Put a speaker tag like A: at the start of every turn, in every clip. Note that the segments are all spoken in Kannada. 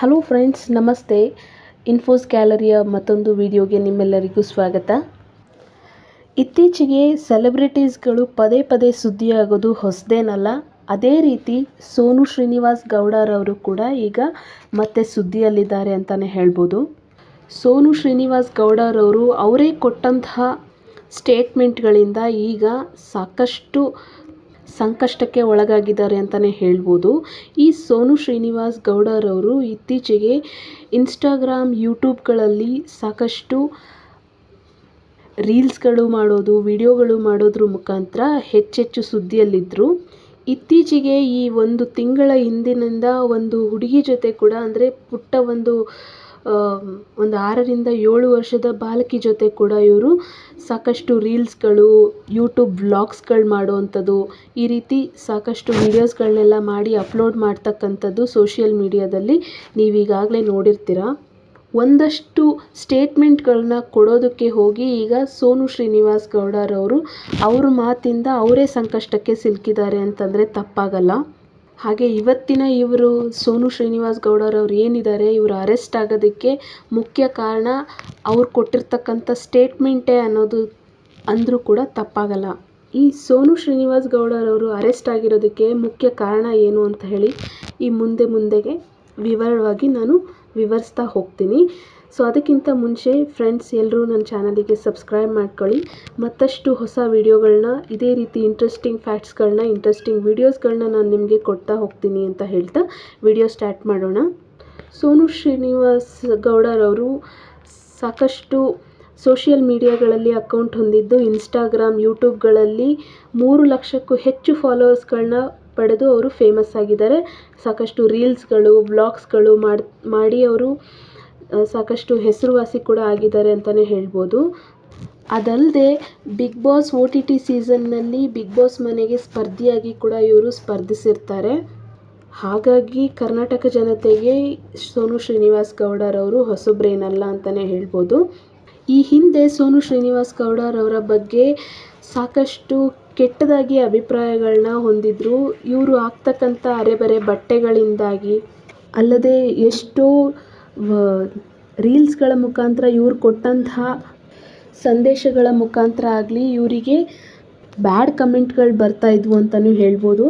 A: ಹಲೋ ಫ್ರೆಂಡ್ಸ್ ನಮಸ್ತೆ. ಇನ್ಫೋಸ್ ಗ್ಯಾಲರಿಯ ಮತ್ತೊಂದು ವಿಡಿಯೋಗೆ ನಿಮ್ಮೆಲ್ಲರಿಗೂ ಸ್ವಾಗತ. ಇತ್ತೀಚೆಗೆ ಸೆಲೆಬ್ರಿಟೀಸ್ಗಳು ಪದೇ ಪದೇ ಸುದ್ದಿಯಾಗೋದು ಹೊಸದೇನಲ್ಲ, ಅದೇ ರೀತಿ ಸೋನು ಶ್ರೀನಿವಾಸ್ ಗೌಡರವರು ಕೂಡ ಈಗ ಮತ್ತೆ ಸುದ್ದಿಯಲ್ಲಿದ್ದಾರೆ ಅಂತಲೇ ಹೇಳ್ಬೋದು. ಸೋನು ಶ್ರೀನಿವಾಸ್ ಗೌಡರವರು ಅವರೇ ಕೊಟ್ಟಂತಹ ಸ್ಟೇಟ್ಮೆಂಟ್ಗಳಿಂದ ಈಗ ಸಾಕಷ್ಟು ಸಂಕಷ್ಟಕ್ಕೆ ಒಳಗಾಗಿದ್ದಾರೆ ಅಂತಲೇ ಹೇಳ್ಬೋದು. ಈ ಸೋನು ಶ್ರೀನಿವಾಸ್ ಗೌಡರವರು ಇತ್ತೀಚೆಗೆ ಇನ್ಸ್ಟಾಗ್ರಾಮ್ ಯೂಟ್ಯೂಬ್ಗಳಲ್ಲಿ ಸಾಕಷ್ಟು ರೀಲ್ಸ್ಗಳು ಮಾಡೋದು, ವಿಡಿಯೋಗಳು ಮಾಡೋದ್ರ ಮುಖಾಂತರ ಹೆಚ್ಚೆಚ್ಚು ಸುದ್ದಿಯಲ್ಲಿದ್ದರು ಇತ್ತೀಚೆಗೆ ಈ ಒಂದು ತಿಂಗಳ ಹಿಂದಿನಿಂದ ಒಂದು ಹುಡುಗಿ ಜೊತೆ ಕೂಡ ಅಂದರೆ ಪುಟ್ಟ ಒಂದು ಒಂದು ಆರರಿಂದ ಏಳು ವರ್ಷದ ಬಾಲಕಿ ಜೊತೆ ಕೂಡ ಇವರು ಸಾಕಷ್ಟು ರೀಲ್ಸ್ಗಳು, ಯೂಟ್ಯೂಬ್ ವ್ಲಾಗ್ಸ್ಗಳು ಮಾಡುವಂಥದ್ದು. ಈ ರೀತಿ ಸಾಕಷ್ಟು ವೀಡಿಯೋಸ್ಗಳನ್ನೆಲ್ಲ ಮಾಡಿ ಅಪ್ಲೋಡ್ ಮಾಡ್ತಕ್ಕಂಥದ್ದು ಸೋಷಿಯಲ್ ಮೀಡಿಯಾದಲ್ಲಿ ನೀವು ಈಗಾಗಲೇ ನೋಡಿರ್ತೀರ. ಒಂದಷ್ಟು ಸ್ಟೇಟ್ಮೆಂಟ್ಗಳನ್ನ ಕೊಡೋದಕ್ಕೆ ಹೋಗಿ ಈಗ ಸೋನು ಶ್ರೀನಿವಾಸ್ ಗೌಡರವರು ಅವ್ರ ಮಾತಿಂದ ಅವರೇ ಸಂಕಷ್ಟಕ್ಕೆ ಸಿಲುಕಿದ್ದಾರೆ ಅಂತಂದರೆ ತಪ್ಪಾಗಲ್ಲ. ಹಾಗೆ ಇವತ್ತಿನ ಇವರು ಸೋನು ಶ್ರೀನಿವಾಸ್ ಗೌಡರವ್ರು ಏನಿದ್ದಾರೆ, ಇವರು ಅರೆಸ್ಟ್ ಆಗೋದಕ್ಕೆ ಮುಖ್ಯ ಕಾರಣ ಅವ್ರು ಕೊಟ್ಟಿರ್ತಕ್ಕಂಥ ಸ್ಟೇಟ್ಮೆಂಟೇ ಅನ್ನೋದು ಅಂದರೂ ಕೂಡ ತಪ್ಪಾಗಲ್ಲ. ಈ ಸೋನು ಶ್ರೀನಿವಾಸ್ ಗೌಡರವರು ಅರೆಸ್ಟ್ ಆಗಿರೋದಕ್ಕೆ ಮುಖ್ಯ ಕಾರಣ ಏನು ಅಂತ ಹೇಳಿ ಈ ಮುಂದೆ ಮುಂದೆಗೆ ವಿವರವಾಗಿ ನಾನು ವಿವರಿಸ್ತಾ ಹೋಗ್ತೀನಿ. ಸೊ ಅದಕ್ಕಿಂತ ಮುಂಚೆ ಫ್ರೆಂಡ್ಸ್ ಎಲ್ಲರೂ ನನ್ನ ಚಾನಲಿಗೆ ಸಬ್ಸ್ಕ್ರೈಬ್ ಮಾಡ್ಕೊಳ್ಳಿ. ಮತ್ತಷ್ಟು ಹೊಸ ವೀಡಿಯೋಗಳನ್ನ ಇದೇ ರೀತಿ ಇಂಟ್ರೆಸ್ಟಿಂಗ್ ಫ್ಯಾಕ್ಟ್ಸ್ಗಳನ್ನ ಇಂಟ್ರೆಸ್ಟಿಂಗ್ ವೀಡಿಯೋಸ್ಗಳನ್ನ ನಾನು ನಿಮಗೆ ಕೊಡ್ತಾ ಹೋಗ್ತೀನಿ ಅಂತ ಹೇಳ್ತಾ ವಿಡಿಯೋ ಸ್ಟಾರ್ಟ್ ಮಾಡೋಣ. ಸೋನು ಶ್ರೀನಿವಾಸ್ ಗೌಡರವರು ಸಾಕಷ್ಟು ಸೋಷಿಯಲ್ ಮೀಡಿಯಾಗಳಲ್ಲಿ ಅಕೌಂಟ್ ಹೊಂದಿದ್ದು ಇನ್ಸ್ಟಾಗ್ರಾಮ್ ಯೂಟ್ಯೂಬ್ಗಳಲ್ಲಿ ಮೂರು ಲಕ್ಷಕ್ಕೂ ಹೆಚ್ಚು ಫಾಲೋವರ್ಸ್ಗಳನ್ನ ಪಡೆದು ಅವರು ಫೇಮಸ್ ಆಗಿದ್ದಾರೆ. ಸಾಕಷ್ಟು ರೀಲ್ಸ್ಗಳು ವ್ಲಾಗ್ಸ್ಗಳು ಮಾಡಿ ಮಾಡಿ ಅವರು ಸಾಕಷ್ಟು ಹೆಸರುವಾಸಿ ಕೂಡ ಆಗಿದ್ದಾರೆ ಅಂತಲೇ ಹೇಳ್ಬೋದು. ಅದಲ್ಲದೆ Bigg Boss O T T ಸೀಸನ್ನಲ್ಲಿ Bigg Boss ಮನೆಗೆ ಸ್ಪರ್ಧಿಯಾಗಿ ಕೂಡ ಇವರು ಸ್ಪರ್ಧಿಸಿರ್ತಾರೆ. ಹಾಗಾಗಿ ಕರ್ನಾಟಕ ಜನತೆಗೆ ಸೋನು ಶ್ರೀನಿವಾಸ್ ಗೌಡರವರು ಹೊಸಬ್ರೇನಲ್ಲ ಅಂತಲೇ ಹೇಳ್ಬೋದು. ಈ ಹಿಂದೆ ಸೋನು ಶ್ರೀನಿವಾಸ್ ಗೌಡರವರ ಬಗ್ಗೆ ಸಾಕಷ್ಟು ಕೆಟ್ಟದಾಗಿ ಅಭಿಪ್ರಾಯಗಳನ್ನ ಹೊಂದಿದ್ರು. ಇವರು ಹಾಕ್ತಕ್ಕಂಥ ಅರೆಬರೆ ಬಟ್ಟೆಗಳಿಂದಾಗಿ, ಅಲ್ಲದೆ ಎಷ್ಟೋ ರೀಲ್ಸ್ಗಳ ಮುಖಾಂತರ ಇವ್ರು ಕೊಟ್ಟಂತಹ ಸಂದೇಶಗಳ ಮುಖಾಂತರ ಆಗಲಿ ಇವರಿಗೆ ಬ್ಯಾಡ್ ಕಮೆಂಟ್ಗಳು ಬರ್ತಾ ಇದ್ವು ಅಂತಲೂ ಹೇಳ್ಬೋದು.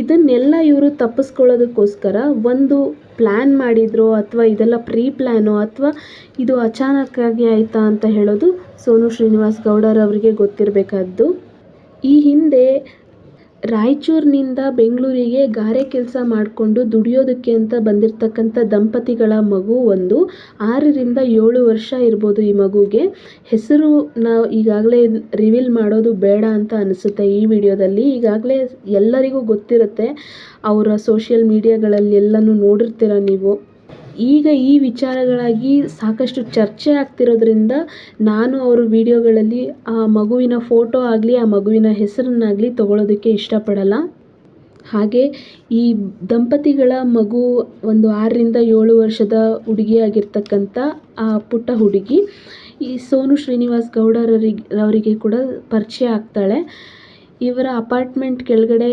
A: ಇದನ್ನೆಲ್ಲ ಇವರು ತಪ್ಪಿಸ್ಕೊಳ್ಳೋದಕ್ಕೋಸ್ಕರ ಒಂದು ಪ್ಲ್ಯಾನ್ ಮಾಡಿದ್ರೋ ಅಥವಾ ಇದೆಲ್ಲ ಪ್ರೀ ಪ್ಲ್ಯಾನೋ ಅಥವಾ ಇದು ಅಚಾನಕ್ಕಾಗಿ ಆಯಿತಾ ಅಂತ ಹೇಳೋದು ಸೋನು ಶ್ರೀನಿವಾಸ್ ಗೌಡರವರಿಗೆ ಗೊತ್ತಿರಬೇಕಾದ್ದು. ಈ ಹಿಂದೆ ರಾಯಚೂರಿನಿಂದ ಬೆಂಗಳೂರಿಗೆ ಗಾರೆ ಕೆಲಸ ಮಾಡಿಕೊಂಡು ದುಡಿಯೋದಕ್ಕೆ ಅಂತ ಬಂದಿರತಕ್ಕಂಥ ದಂಪತಿಗಳ ಮಗು ಒಂದು ಆರರಿಂದ ಏಳು ವರ್ಷ ಇರ್ಬೋದು ಈ ಮಗುಗೆ. ಹೆಸರು ನಾವು ಈಗಾಗಲೇ ರಿವೀಲ್ ಮಾಡೋದು ಬೇಡ ಅಂತ ಅನಿಸುತ್ತೆ ಈ ವಿಡಿಯೋದಲ್ಲಿ. ಈಗಾಗಲೇ ಎಲ್ಲರಿಗೂ ಗೊತ್ತಿರುತ್ತೆ, ಅವರ ಸೋಷಿಯಲ್ ಮೀಡಿಯಾಗಳಲ್ಲಿ ಎಲ್ಲನೂ ನೋಡಿರ್ತೀರ ನೀವು. ಈಗ ಈ ವಿಚಾರಗಳಾಗಿ ಸಾಕಷ್ಟು ಚರ್ಚೆ ಆಗ್ತಿರೋದ್ರಿಂದ ನಾನು ಅವರ ವಿಡಿಯೋಗಳಲ್ಲಿ ಆ ಮಗುವಿನ ಫೋಟೋ ಆಗಲಿ, ಆ ಮಗುವಿನ ಹೆಸರನ್ನಾಗಲಿ ತೊಗೊಳೋದಕ್ಕೆ ಇಷ್ಟಪಡಲ್ಲ. ಹಾಗೆ ಈ ದಂಪತಿಗಳ ಮಗು ಒಂದು ಆರರಿಂದ ಏಳು ವರ್ಷದ ಹುಡುಗಿಯಾಗಿರ್ತಕ್ಕಂಥ ಆ ಪುಟ್ಟ ಹುಡುಗಿ, ಈ ಸೋನು ಶ್ರೀನಿವಾಸ್ ಗೌಡರವರಿಗೆ ಅವರಿಗೆ ಕೂಡ ಪರಿಚಯ ಆಗ್ತಾಳೆ. ಇವರ ಅಪಾರ್ಟ್ಮೆಂಟ್ ಕೆಳಗಡೆ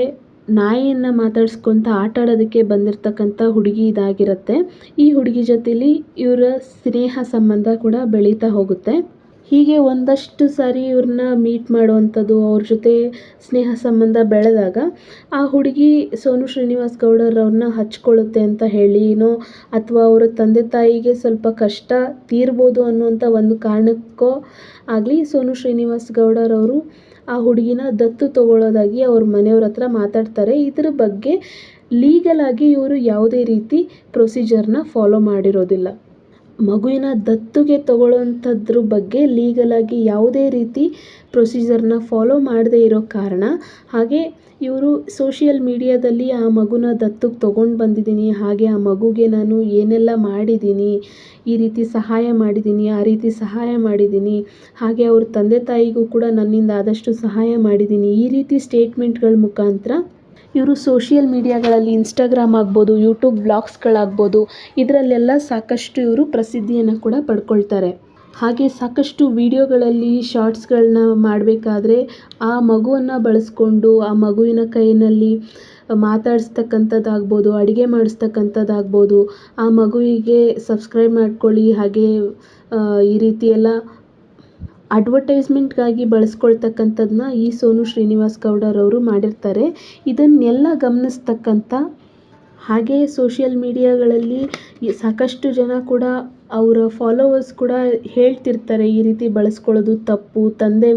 A: ನಾಯಿಯನ್ನು ಮಾತಾಡ್ಸ್ಕೊತ ಆಟ ಆಡೋದಕ್ಕೆ ಬಂದಿರತಕ್ಕಂಥ ಹುಡುಗಿ ಇದಾಗಿರುತ್ತೆ. ಈ ಹುಡುಗಿ ಜೊತೆಲಿ ಇವರ ಸ್ನೇಹ ಸಂಬಂಧ ಕೂಡ ಬೆಳೀತಾ ಹೋಗುತ್ತೆ. ಹೀಗೆ ಒಂದಷ್ಟು ಸಾರಿ ಇವ್ರನ್ನ ಮೀಟ್ ಮಾಡುವಂಥದ್ದು, ಅವ್ರ ಜೊತೆ ಸ್ನೇಹ ಸಂಬಂಧ ಬೆಳೆದಾಗ ಆ ಹುಡುಗಿ ಸೋನು ಶ್ರೀನಿವಾಸ್ ಗೌಡರವ್ರನ್ನ ಹಚ್ಕೊಳ್ಳುತ್ತೆ ಅಂತ ಹೇಳಿನೋ ಅಥವಾ ಅವರ ತಂದೆ ತಾಯಿಗೆ ಸ್ವಲ್ಪ ಕಷ್ಟ ತೀರ್ಬೋದು ಅನ್ನುವಂಥ ಒಂದು ಕಾರಣಕ್ಕೋ ಆಗಲಿ, ಸೋನು ಶ್ರೀನಿವಾಸ್ ಗೌಡರವರು ಆ ಹುಡುಗಿನ ದತ್ತು ತಗೊಳ್ಳೋದಾಗಿ ಅವ್ರ ಮನೆಯವ್ರ ಹತ್ರ ಮಾತಾಡ್ತಾರೆ. ಇದರ ಬಗ್ಗೆ ಲೀಗಲ್ ಆಗಿ ಇವರು ಯಾವುದೇ ರೀತಿ ಪ್ರೊಸೀಜರ್ನ ಫಾಲೋ ಮಾಡಿರೋದಿಲ್ಲ. ಮಗುವಿನ ದತ್ತುಗೆ ತಗೊಳ್ಳೋವಂಥದ್ರ ಬಗ್ಗೆ ಲೀಗಲಾಗಿ ಯಾವುದೇ ರೀತಿ ಪ್ರೊಸೀಜರ್ನ ಫಾಲೋ ಮಾಡದೇ ಇರೋ ಕಾರಣ, ಹಾಗೆ ಇವರು ಸೋಷಿಯಲ್ ಮೀಡಿಯಾದಲ್ಲಿ ಆ ಮಗುನ ದತ್ತುಗೆ ತೊಗೊಂಡು ಬಂದಿದ್ದೀನಿ, ಹಾಗೆ ಆ ಮಗುಗೆ ನಾನು ಏನೆಲ್ಲ ಮಾಡಿದ್ದೀನಿ, ಈ ರೀತಿ ಸಹಾಯ ಮಾಡಿದ್ದೀನಿ, ಆ ರೀತಿ ಸಹಾಯ ಮಾಡಿದ್ದೀನಿ, ಹಾಗೆ ಅವ್ರ ತಂದೆ ತಾಯಿಗೂ ಕೂಡ ನನ್ನಿಂದ ಆದಷ್ಟು ಸಹಾಯ ಮಾಡಿದ್ದೀನಿ, ಈ ರೀತಿ ಸ್ಟೇಟ್ಮೆಂಟ್ಗಳ ಮುಖಾಂತರ ಇವರು ಸೋಷಿಯಲ್ ಮೀಡಿಯಾಗಳಲ್ಲಿ ಇನ್ಸ್ಟಾಗ್ರಾಮ್ ಆಗ್ಬೋದು ಯೂಟ್ಯೂಬ್ ಬ್ಲಾಗ್ಸ್ಗಳಾಗ್ಬೋದು ಇದರಲ್ಲೆಲ್ಲ ಸಾಕಷ್ಟು ಇವರು ಪ್ರಸಿದ್ಧಿಯನ್ನು ಕೂಡ ಪಡ್ಕೊಳ್ತಾರೆ. ಹಾಗೆ ಸಾಕಷ್ಟು ವಿಡಿಯೋಗಳಲ್ಲಿ ಶಾರ್ಟ್ಸ್ಗಳನ್ನ ಮಾಡಬೇಕಾದ್ರೆ ಆ ಮಗುವನ್ನು ಬಳಸ್ಕೊಂಡು, ಆ ಮಗುವಿನ ಕೈಯಲ್ಲಿ ಮಾತಾಡಿಸ್ತಕ್ಕಂಥದ್ದಾಗ್ಬೋದು, ಅಡುಗೆ ಮಾಡಿಸ್ತಕ್ಕಂಥದ್ದಾಗ್ಬೋದು, ಆ ಮಗುವಿಗೆ ಸಬ್ಸ್ಕ್ರೈಬ್ ಮಾಡ್ಕೊಳ್ಳಿ, ಹಾಗೆ ಈ ರೀತಿ ಎಲ್ಲ ಅಡ್ವರ್ಟೈಸ್ಮೆಂಟ್ಗಾಗಿ ಬಳಸ್ಕೊಳ್ತಕ್ಕಂಥದ್ದನ್ನ ಈ ಸೋನು ಶ್ರೀನಿವಾಸ್ ಗೌಡರವರು ಮಾಡಿರ್ತಾರೆ. ಇದನ್ನೆಲ್ಲ ಗಮನಿಸ್ತಕ್ಕಂಥ ಹಾಗೆಯೇ ಸೋಷಿಯಲ್ ಮೀಡಿಯಾಗಳಲ್ಲಿ ಸಾಕಷ್ಟು ಜನ ಕೂಡ ಅವರ ಫಾಲೋವರ್ಸ್ ಕೂಡ ಹೇಳ್ತಿರ್ತಾರೆ, ಈ ರೀತಿ ಬಳಸ್ಕೊಳ್ಳೋದು ತಪ್ಪು, ತಂದೆ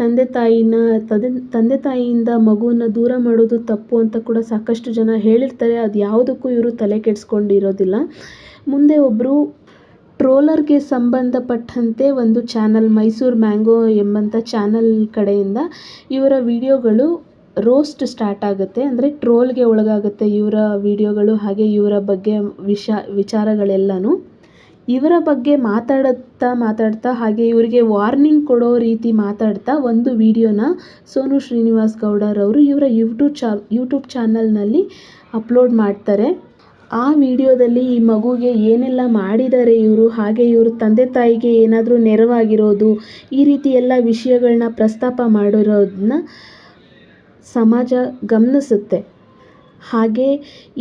A: ತಂದೆ ತಾಯಿನ, ತಂದೆ ತಂದೆ ತಾಯಿಯಿಂದ ಮಗುವನ್ನು ದೂರ ಮಾಡೋದು ತಪ್ಪು ಅಂತ ಕೂಡ ಸಾಕಷ್ಟು ಜನ ಹೇಳಿರ್ತಾರೆ. ಅದು ಯಾವುದಕ್ಕೂ ಇವರು ತಲೆ ಕೆಡಿಸ್ಕೊಂಡಿರೋದಿಲ್ಲ. ಮುಂದೆ ಒಬ್ಬರು ಟ್ರೋಲರ್ಗೆ ಸಂಬಂಧಪಟ್ಟಂತೆ ಒಂದು ಚಾನಲ್, ಮೈಸೂರು ಮ್ಯಾಂಗೋ ಎಂಬಂಥ ಚಾನಲ್ ಕಡೆಯಿಂದ ಇವರ ವಿಡಿಯೋಗಳು ರೋಸ್ಟ್ ಸ್ಟಾರ್ಟ್ ಆಗುತ್ತೆ. ಅಂದರೆ ಟ್ರೋಲ್ಗೆ ಒಳಗಾಗುತ್ತೆ ಇವರ ವಿಡಿಯೋಗಳು, ಹಾಗೆ ಇವರ ಬಗ್ಗೆ ವಿಷ, ವಿಚಾರಗಳೆಲ್ಲನೂ. ಇವರ ಬಗ್ಗೆ ಮಾತಾಡುತ್ತಾ ಮಾತಾಡ್ತಾ, ಹಾಗೆ ಇವರಿಗೆ ವಾರ್ನಿಂಗ್ ಕೊಡೋ ರೀತಿ ಮಾತಾಡ್ತಾ ಒಂದು ವಿಡಿಯೋನ ಸೋನು ಶ್ರೀನಿವಾಸ್ ಗೌಡರವರು ಇವರ ಯೂಟ್ಯೂಬ್ ಚಾ ಯೂಟ್ಯೂಬ್ ಚಾನಲ್ನಲ್ಲಿ ಅಪ್ಲೋಡ್ ಮಾಡ್ತಾರೆ. ಆ ವಿಡಿಯೋದಲ್ಲಿ ಈ ಮಗುಗೆ ಏನೆಲ್ಲ ಮಾಡಿದ್ದಾರೆ, ಇವರು ಹಾಗೆ ಇವರು ತಂದೆ ತಾಯಿಗೆ ಏನಾದರೂ ನೆರವಾಗಿರೋದು, ಈ ರೀತಿ ಎಲ್ಲ ವಿಷಯಗಳನ್ನ ಪ್ರಸ್ತಾಪ ಮಾಡಿರೋದನ್ನ ಸಮಾಜ ಗಮನಿಸುತ್ತೆ. ಹಾಗೆ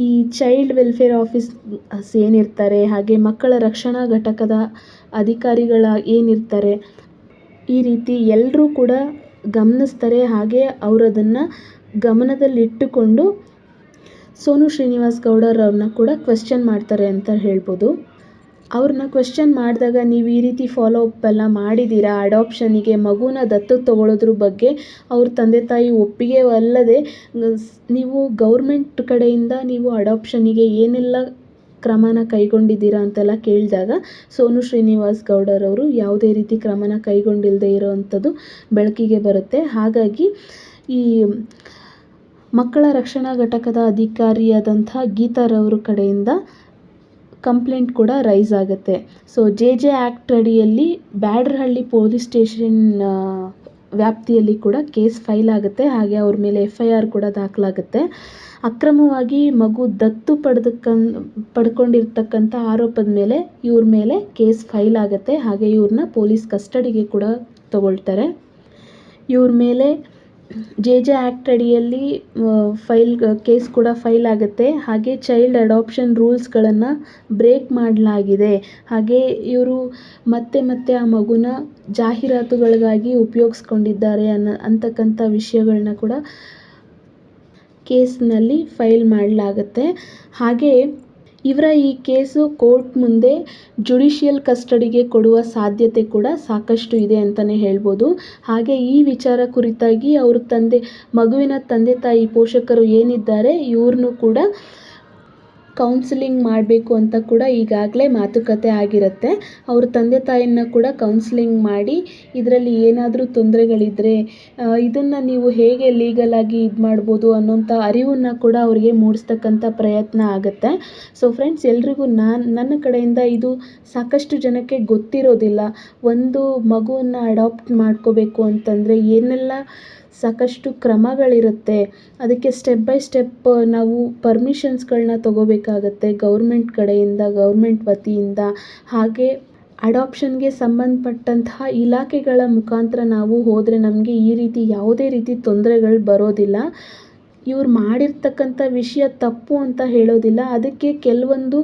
A: ಈ ಚೈಲ್ಡ್ ವೆಲ್ಫೇರ್ ಆಫೀಸ್ ಏನಿರ್ತಾರೆ, ಹಾಗೆ ಮಕ್ಕಳ ರಕ್ಷಣಾ ಘಟಕದ ಅಧಿಕಾರಿಗಳ ಏನಿರ್ತಾರೆ, ಈ ರೀತಿ ಎಲ್ಲರೂ ಕೂಡ ಗಮನಿಸ್ತಾರೆ. ಹಾಗೆ ಅವರದನ್ನು ಗಮನದಲ್ಲಿಟ್ಟುಕೊಂಡು ಸೋನು ಶ್ರೀನಿವಾಸ್ ಗೌಡರವ್ರನ್ನ ಕೂಡ ಕ್ವೆಶ್ಚನ್ ಮಾಡ್ತಾರೆ ಅಂತ ಹೇಳ್ಬೋದು. ಅವ್ರನ್ನ ಕ್ವೆಶ್ಚನ್ ಮಾಡಿದಾಗ ನೀವು ಈ ರೀತಿ ಫಾಲೋ ಅಪ್ ಎಲ್ಲ ಮಾಡಿದ್ದೀರಾ ಅಡಾಪ್ಷನಿಗೆ ಮಗುನ ದತ್ತು ತಗೊಳ್ಳೋದ್ರ ಬಗ್ಗೆ ಅವ್ರ ತಂದೆ ತಾಯಿ ಒಪ್ಪಿಗೆ ಅಲ್ಲದೆ ನೀವು ಗೌರ್ಮೆಂಟ್ ಕಡೆಯಿಂದ ನೀವು ಅಡಾಪ್ಷನಿಗೆ ಏನೆಲ್ಲ ಕ್ರಮನ ಕೈಗೊಂಡಿದ್ದೀರಾ ಅಂತೆಲ್ಲ ಕೇಳಿದಾಗ ಸೋನು ಶ್ರೀನಿವಾಸ್ ಗೌಡರವರು ಯಾವುದೇ ರೀತಿ ಕ್ರಮನ ಕೈಗೊಂಡಿಲ್ಲದೆ ಇರೋವಂಥದ್ದು ಬೆಳಕಿಗೆ ಬರುತ್ತೆ. ಹಾಗಾಗಿ ಈ ಮಕ್ಕಳ ರಕ್ಷಣಾ ಘಟಕದ ಅಧಿಕಾರಿಯಾದಂಥ ಗೀತಾರವ್ರ ಕಡೆಯಿಂದ ಕಂಪ್ಲೇಂಟ್ ಕೂಡ ರೈಸ್ ಆಗುತ್ತೆ. ಸೊ, ಜೆ ಜೆ ಆ್ಯಕ್ಟ್ ಅಡಿಯಲ್ಲಿ ಬ್ಯಾಡ್ರಹಳ್ಳಿ ಪೊಲೀಸ್ ಸ್ಟೇಷನ್ ವ್ಯಾಪ್ತಿಯಲ್ಲಿ ಕೂಡ ಕೇಸ್ ಫೈಲ್ ಆಗುತ್ತೆ. ಹಾಗೆ ಅವ್ರ ಮೇಲೆ ಎಫ್ ಐ ಆರ್ ಕೂಡ ದಾಖಲಾಗುತ್ತೆ. ಅಕ್ರಮವಾಗಿ ಮಗು ದತ್ತು ಪಡೆದಕ್ಕ ಪಡ್ಕೊಂಡಿರ್ತಕ್ಕಂಥ ಆರೋಪದ ಮೇಲೆ, ಇವ್ರ ಮೇಲೆ ಕೇಸ್ ಫೈಲ್ ಆಗುತ್ತೆ. ಹಾಗೆ ಇವ್ರನ್ನ ಪೊಲೀಸ್ ಕಸ್ಟಡಿಗೆ ಕೂಡ ತಗೊಳ್ತಾರೆ. ಇವ್ರ ಮೇಲೆ ಜೆ ಜೆ ಆ್ಯಕ್ಟ್ ಅಡಿಯಲ್ಲಿ ಫೈಲ್ ಕೇಸ್ ಕೂಡ ಫೈಲ್ ಆಗುತ್ತೆ. ಹಾಗೆ ಚೈಲ್ಡ್ ಅಡಾಪ್ಷನ್ ರೂಲ್ಸ್ಗಳನ್ನು ಬ್ರೇಕ್ ಮಾಡಲಾಗಿದೆ. ಹಾಗೆ ಇವರು ಮತ್ತೆ ಮತ್ತೆ ಆ ಮಗುನ ಜಾಹೀರಾತುಗಳಿಗಾಗಿ ಉಪಯೋಗಿಸ್ಕೊಂಡಿದ್ದಾರೆ ಅನ್ನೋ, ಅಂತಕ್ಕಂಥ ವಿಷಯಗಳನ್ನ ಕೂಡ ಕೇಸ್ನಲ್ಲಿ ಫೈಲ್ ಮಾಡಲಾಗುತ್ತೆ. ಹಾಗೆ ಇವರ ಈ ಕೇಸು ಕೋರ್ಟ್ ಮುಂದೆ ಜುಡಿಷಿಯಲ್ ಕಸ್ಟಡಿಗೆ ಕೊಡುವ ಸಾಧ್ಯತೆ ಕೂಡ ಸಾಕಷ್ಟು ಇದೆ ಅಂತಲೇ ಹೇಳ್ಬೋದು. ಹಾಗೆ ಈ ವಿಚಾರ ಕುರಿತಾಗಿ ಅವ್ರ ತಂದೆ, ಮಗುವಿನ ತಂದೆ ತಾಯಿ ಪೋಷಕರು ಏನಿದ್ದಾರೆ ಇವ್ರನ್ನೂ ಕೂಡ ಕೌನ್ಸಿಲಿಂಗ್ ಮಾಡಬೇಕು ಅಂತ ಕೂಡ ಈಗಾಗಲೇ ಮಾತುಕತೆ ಆಗಿರುತ್ತೆ. ಅವ್ರ ತಂದೆ ತಾಯಿನ ಕೂಡ ಕೌನ್ಸಿಲಿಂಗ್ ಮಾಡಿ ಇದರಲ್ಲಿ ಏನಾದರೂ ತೊಂದರೆಗಳಿದ್ರೆ ಇದನ್ನು ನೀವು ಹೇಗೆ ಲೀಗಲಾಗಿ ಇದು ಮಾಡ್ಬೋದು ಅನ್ನೋಂಥ ಅರಿವನ್ನು ಕೂಡ ಅವರಿಗೆ ಮೂಡಿಸ್ತಕ್ಕಂಥ ಪ್ರಯತ್ನ ಆಗುತ್ತೆ. ಸೊ ಫ್ರೆಂಡ್ಸ್ ಎಲ್ರಿಗೂ ನಾನು, ನನ್ನ ಕಡೆಯಿಂದ ಇದು ಸಾಕಷ್ಟು ಜನಕ್ಕೆ ಗೊತ್ತಿರೋದಿಲ್ಲ. ಒಂದು ಮಗುವನ್ನು ಅಡಾಪ್ಟ್ ಮಾಡ್ಕೋಬೇಕು ಅಂತಂದರೆ ಏನೆಲ್ಲ ಸಾಕಷ್ಟು ಕ್ರಮಗಳಿರುತ್ತೆ. ಅದಕ್ಕೆ ಸ್ಟೆಪ್ ಬೈ ಸ್ಟೆಪ್ ನಾವು ಪರ್ಮಿಷನ್ಸ್ಗಳನ್ನ ತಗೋಬೇಕಾಗತ್ತೆ ಗೌರ್ಮೆಂಟ್ ಕಡೆಯಿಂದ ಗೌರ್ಮೆಂಟ್ ವತಿಯಿಂದ. ಹಾಗೆ ಅಡಾಪ್ಷನ್ಗೆ ಸಂಬಂಧಪಟ್ಟಂತಹ ಇಲಾಖೆಗಳ ಮುಖಾಂತರ ನಾವು ಹೋದರೆ ನಮಗೆ ಈ ರೀತಿ ಯಾವುದೇ ರೀತಿ ತೊಂದರೆಗಳು ಬರೋದಿಲ್ಲ. ಇವ್ರು ಮಾಡಿರ್ತಕ್ಕಂಥ ವಿಷಯ ತಪ್ಪು ಅಂತ ಹೇಳೋದಿಲ್ಲ. ಅದಕ್ಕೆ ಕೆಲವೊಂದು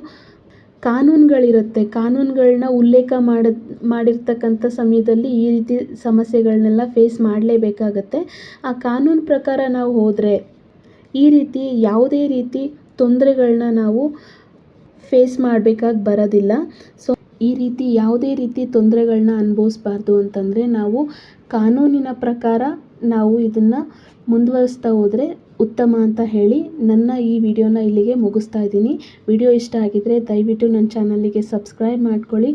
A: ಕಾನೂನುಗಳಿರುತ್ತೆ. ಕಾನೂನುಗಳನ್ನ ಉಲ್ಲೇಖ ಮಾಡ, ಮಾಡಿರ್ತಕ್ಕಂಥ ಸಮಯದಲ್ಲಿ ಈ ರೀತಿ ಸಮಸ್ಯೆಗಳನ್ನೆಲ್ಲ ಫೇಸ್ ಮಾಡಲೇಬೇಕಾಗತ್ತೆ. ಆ ಕಾನೂನು ಪ್ರಕಾರ ನಾವು ಹೋದರೆ ಈ ರೀತಿ ಯಾವುದೇ ರೀತಿ ತೊಂದರೆಗಳನ್ನ ನಾವು ಫೇಸ್ ಮಾಡಬೇಕಾಗಿ ಬರೋದಿಲ್ಲ. ಸೊ ಈ ರೀತಿ ಯಾವುದೇ ರೀತಿ ತೊಂದರೆಗಳನ್ನ ಅನುಭವಿಸ್ಬಾರ್ದು ಅಂತಂದರೆ ನಾವು ಕಾನೂನಿನ ಪ್ರಕಾರ ನಾವು ಇದನ್ನು ಮುಂದುವರಿಸ್ತಾ ಹೋದರೆ ಉತ್ತಮ ಅಂತ ಹೇಳಿ ನನ್ನ ಈ ವಿಡಿಯೋನ ಇಲ್ಲಿಗೆ ಮುಗಿಸ್ತಾ ಇದ್ದೀನಿ. ವಿಡಿಯೋ ಇಷ್ಟ ಆಗಿದ್ದರೆ ದಯವಿಟ್ಟು ನನ್ನ ಚಾನಲಿಗೆ ಸಬ್ಸ್ಕ್ರೈಬ್ ಮಾಡ್ಕೊಳ್ಳಿ.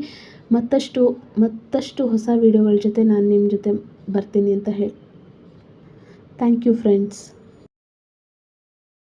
A: ಮತ್ತಷ್ಟು ಮತ್ತಷ್ಟು ಹೊಸ ವಿಡಿಯೋಗಳ ಜೊತೆ ನಾನು ನಿಮ್ಮ ಜೊತೆ ಬರ್ತೀನಿ ಅಂತ ಹೇಳಿ. Thank you friends.